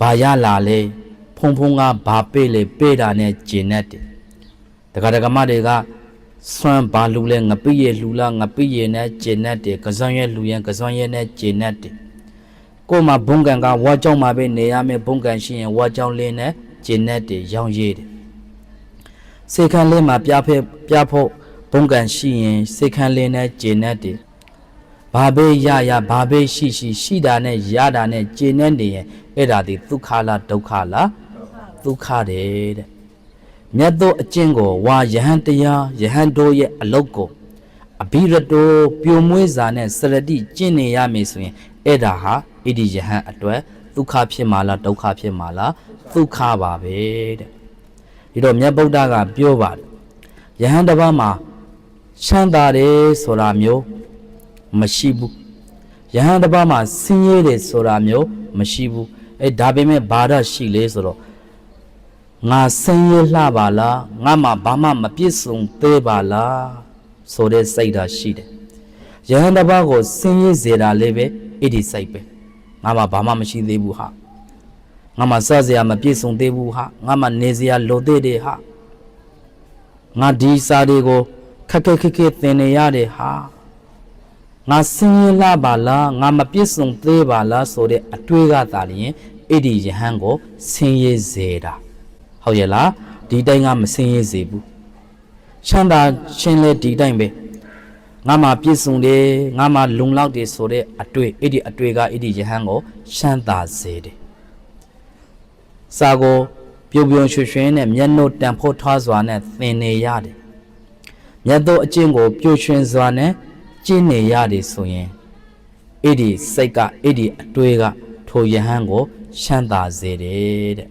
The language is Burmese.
ဘာရလာလဲဖုံဖုံကဘာပေးလဲပေးတာနဲ့ကျင်နဲ့တယ်တက္ကဒကမတွေကစွမ်းဘာလူလဲငပိရဲ့လူလားငပိရဲ့နဲ့ကျင်နဲ့တယ်ကစွမ်းရဲ့လူရင်ကစွမ်းရဲ့နဲ့ကျင်နဲ့တယ်ကို့မှာဘုံကံကဝါကြောင်းမှာပဲနေရမယ်ဘုံကံရှိရင်ဝါကြောင်းလင်းနဲ့ကျင်နဲ့တယ်ရောင်းရည်တယ်စေခန်းလေးမှာပြဖက်ပြဖို့ဘုံကံရှိရင်စေခန်းလေးနဲ့ကျင်နဲ့တယ် ဘာပဲရရဘာပဲရှိရှိရှိတာနဲ့ရတာနဲ့ကျင်နဲ့နေရင်အဲ့ဒါဒီဒုက္ခလားဒုက္ခလားဒုက္ခတယ်တဲ့မြတ်သောအကျင့်ကိုဝါယဟန်တရားယဟန်တို့ရဲ့အလုတ်ကိုအဘိရတောပြိုမွေးစာနဲ့စရတိကျင့်နေရမယ်ဆိုရင်အဲ့ဒါဟာဣတိယဟန်အတွက်ဒုက္ခဖြစ်မှာလားဒုက္ခဖြစ်မှာလားဒုက္ခပါပဲတဲ့ဒီတော့မြတ်ဗုဒ္ဓကပြောပါတယ်ယဟန်တစ်ပါးမှာချမ်းသာတယ်ဆိုတာမျိုး မရှိဘူးယဟန်တစ်ပါးမှာဆင်းရဲတယ်ဆိုတာမျိုးမရှိဘူးအဲဒါပေမဲ့ဘာသာရှိလေဆိုတော့ငါဆင်းရဲလှပါလားငါမှဘာမှမပြည့်စုံသေးပါလားဆိုတဲ့စိတ်ဓာတ်ရှိတယ်ယဟန်တစ်ပါးကိုဆင်းရဲစေတာလေးပဲအဲ့ဒီစိတ်ပဲငါမှဘာမှမရှိသေးဘူးဟာငါမှစစရာမပြည့်စုံသေးဘူးဟာငါမှနေစရာလိုသေးတယ်ဟာငါဒီစာတွေကိုခက်ခက်ခက်ခက်သင်နေရတယ်ဟာ ငါဆင်းရဲလာပါလားငါမပြည့်စုံသေးပါလားဆိုတဲ့အတွေးကသာလျင်အဲ့ဒီယဟန်ကိုဆင်းရဲစေတာဟုတ်ရဲ့လားဒီတိုင်းကမဆင်းရဲစေဘူးချမ်းသာရှင်လေဒီတိုင်းပဲငါမှပြည့်စုံတယ်ငါမှလုံလောက်တယ်ဆိုတဲ့အတွေ့အဲ့ဒီအတွေ့ကအဲ့ဒီယဟန်ကိုရှမ်းသာစေတယ်စာကိုပြုံပြုံရွှွှွှွှနဲ့မျက်နှုတ်တန်ဖို့ထွားစွာနဲ့သင်နေရတယ်မြတ်သောအကျင့်ကိုပျို့ရွှင်စွာနဲ့ ကျင့်နေရတယ်ဆိုရင်အဲ့ဒီစိတ်ကအဲ့ဒီအတွေ့ကထိုယဟန်ကိုရှမ်းသာစေတယ်တဲ့